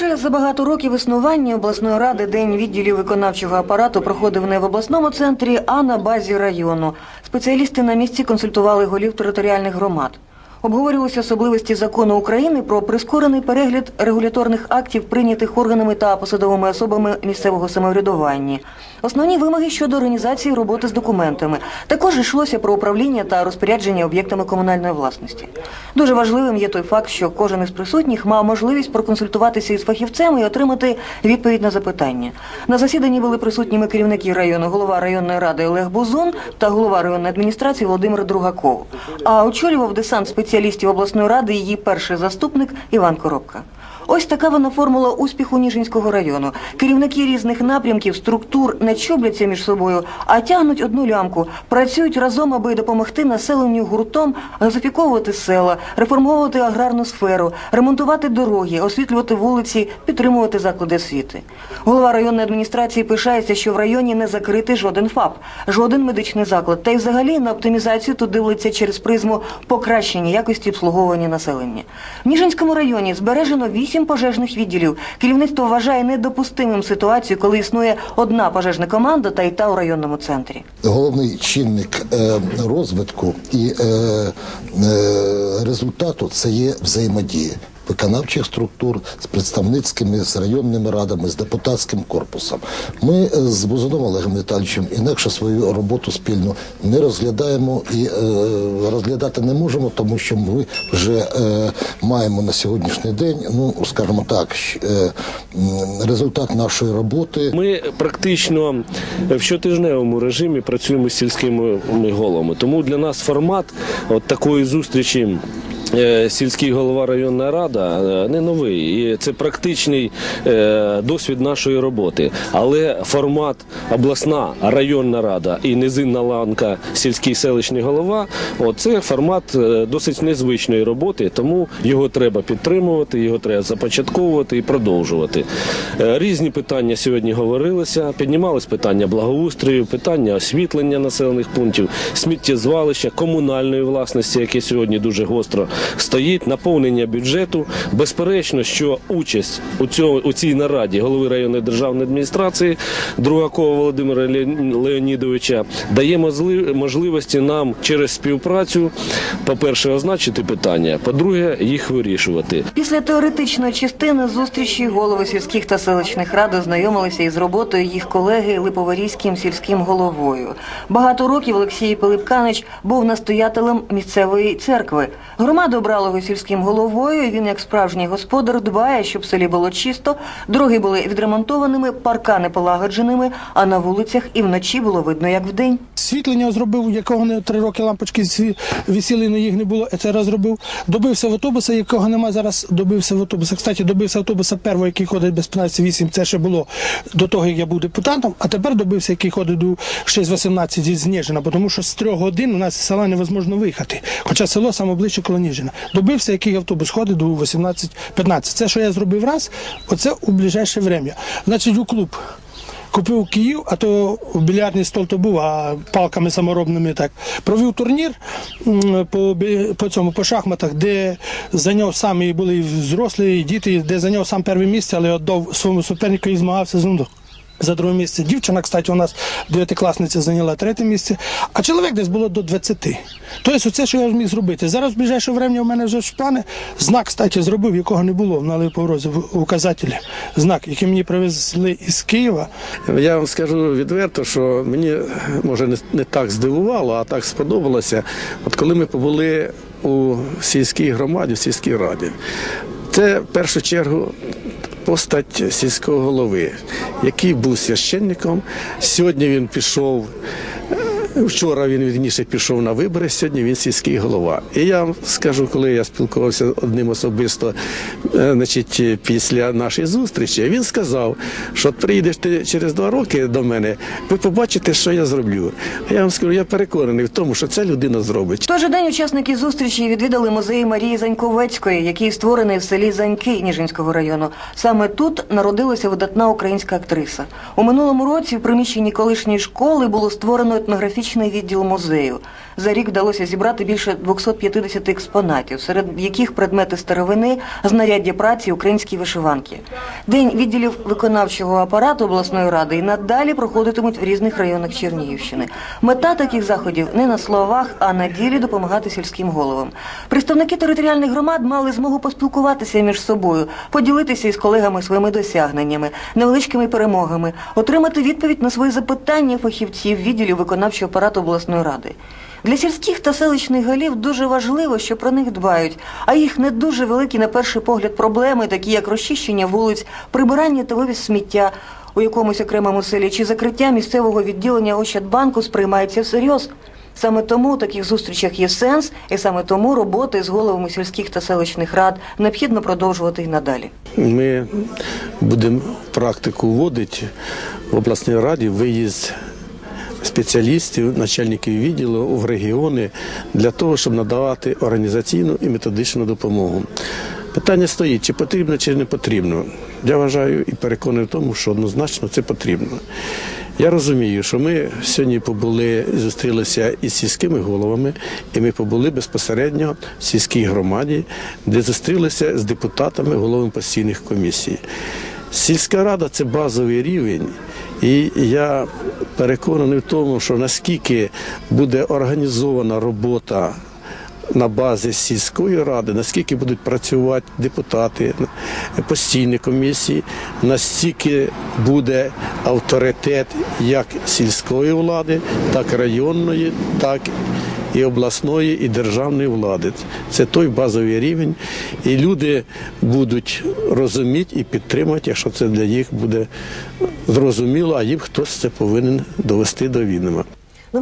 Вперше за багато років існування обласної ради День відділів виконавчого апарату проходив не в обласному центрі, а на базі району. Спеціалісти на місці консультували голів територіальних громад. Обговорювалися особливості закону України про прискорений перегляд регуляторних актів, прийнятих органами та посадовими особами місцевого самоврядування. Основні вимоги щодо організації роботи з документами. Також йшлося про управління та розпорядження об'єктами комунальної власності. Дуже важливим є той факт, що кожен із присутніх мав можливість проконсультуватися із фахівцем і отримати відповідь на запитання. На засіданні були присутніми керівники району, голова районної ради Олег Бузун та голова районної адміністрації Володимир Другаков. А очолював десант спеціалістів обласної ради її перший заступник Іван Коробка. Ось така вона формула успіху Ніжинського району. Керівники різних напрямків, структур не чубляться між собою, а тягнуть одну лямку, працюють разом, аби допомогти населенню гуртом газифіковувати села, реформовувати аграрну сферу, ремонтувати дороги, освітлювати вулиці, підтримувати заклади освіти. Голова районної адміністрації пишається, що в районі не закритий жоден ФАП, жоден медичний заклад. Та й взагалі на оптимізацію тут дивиться через призму покращення якості обслуговування населення. В Ніжинському районі збережено вісім пожежних відділів. Керівництво вважає недопустимим ситуацію, коли існує одна пожежна команда та й та у районному центрі. Головний чинник е, розвитку і е, е, результату це є взаємодія виконавчих структур з представницькими, з районними радами, з депутатським корпусом. Ми е, з Бузуном Олегом Віталійовичем інакше свою роботу спільно не розглядаємо і е, розглядати не можемо, тому що ми вже е, маємо на сьогоднішній день, ну скажімо так, е, результат нашої роботи. Ми практично в щотижневому режимі працюємо з сільськими головами. Тому для нас формат от такої зустрічі. Е, Сільський голова районна рада е, не новий, і це практичний е, досвід нашої роботи. Але формат обласна районна рада і низинна ланка сільський селищний голова це формат досить незвичної роботи, тому його треба підтримувати, його треба започатковувати і продовжувати. Різні питання сьогодні говорилися. Піднімались питання благоустрою, питання освітлення населених пунктів, сміттєзвалища, комунальної власності, яке сьогодні дуже гостро стоїть, наповнення бюджету. Безперечно, що участь у цьому у цій нараді голови районної державної адміністрації Другакова Володимира Леон- Леонідовича дає можливості нам через співпрацю, по-перше, означити питання, по-друге, їх вирішувати. Після теоретичної частини зустрічі голови сільських та селищних рад ознайомилися із роботою їх колеги Липоварійським сільським головою. Багато років Олексій Пилипканич був настоятелем місцевої церкви. Громада обрала його сільським головою. Він, як справжній господар, дбає, щоб в селі було чисто, дороги були відремонтованими, паркани полагодженими, а на вулицях і вночі було видно, як вдень. Світлення зробив, якого не три роки лампочки сі- висіли, але їх не було. Це раз зробив. Добився автобуса, якого нема зараз. Добився в автобуса. Кстати, добився автобуса першого, який ходить без 15-8. Це ще було до того, як я був депутатом. А тепер добився, який ходить до 6-18 зі Зніжина, тому що з трьох годин у нас з села невозможно виїхати. Хоча село саме ближче коло Ніжина. Добився, який автобус ходить до 18-15. Це, що я зробив раз, оце у ближайше время. Значить, у клуб. Купив Київ, а то більярдний стол то був, а палками саморобними так. Провів турнір по, по цьому по шахматах, де зайняв сам і були і взрослі, і діти, де зайняв сам перше місце, але віддав своєму супернику і змагався з ним за друге місце. Дівчина, кстати, у нас дев'ятикласниця зайняла третє місце, а чоловік десь було до 20. Тобто, оце, що я зміг зробити. Зараз в ближайше время у мене вже ж плани. Знак, кстати, зробив, якого не було на Липоврозі в указателі. Знак, який мені привезли із Києва. Я вам скажу відверто, що мені може не, не так здивувало, а так сподобалося. От коли ми побули у сільській громаді, в сільській раді, це в першу чергу. Постать сільського голови, який був священником. Сьогодні він пішов. Е, Вчора він вірніше пішов на вибори, сьогодні він сільський голова. І я вам скажу, коли я спілкувався одним особисто, е, значить, після нашої зустрічі, він сказав, що приїдеш ти через два роки до мене, ви побачите, що я зроблю. А я вам скажу, я переконаний в тому, що ця людина зробить. Же день учасники зустрічі відвідали музей Марії Заньковецької, який створений в селі Заньки Ніжинського району. Саме тут народилася видатна українська актриса. У минулому році в приміщенні колишньої школи було створено етнографічний відділ музею. За рік вдалося зібрати більше 250 експонатів, серед яких предмети старовини, знаряддя праці, українські вишиванки. День відділів виконавчого апарату обласної ради і надалі проходитимуть в різних районах Чернігівщини. Мета таких заходів не на словах, а на ділі допомагати сільським головам. Представники територіальних громад мали змогу поспілкуватися між собою, поділитися із колегами своїми досягненнями, невеличкими перемогами, отримати відповідь на свої запитання фахівців відділів виконавчого апарату обласної ради. Для сільських та селищних голів дуже важливо, що про них дбають, а їх не дуже великі на перший погляд проблеми, такі як розчищення вулиць, прибирання та вивіз сміття у якомусь окремому селі чи закриття місцевого відділення Ощадбанку сприймається всерйоз. Саме тому у таких зустрічах є сенс, і саме тому роботи з головами сільських та селищних рад необхідно продовжувати і надалі. Ми будемо практику вводити в обласній раді виїзд спеціалістів, начальників відділу в регіони для того, щоб надавати організаційну і методичну допомогу. Питання стоїть, чи потрібно, чи не потрібно. Я вважаю і переконаний в тому, що однозначно це потрібно. Я розумію, що ми сьогодні побули, зустрілися із сільськими головами, і ми побули безпосередньо в сільській громаді, де зустрілися з депутатами, головами постійних комісій. Сільська рада це базовий рівень, і я переконаний в тому, що наскільки буде організована робота на базі сільської ради, наскільки будуть працювати депутати, постійні комісії, настільки буде авторитет як сільської влади, так і районної, так і обласної, і державної влади. Це той базовий рівень, і люди будуть розуміти і підтримати, якщо це для їх буде зрозуміло, а їм хтось це повинен довести до відома.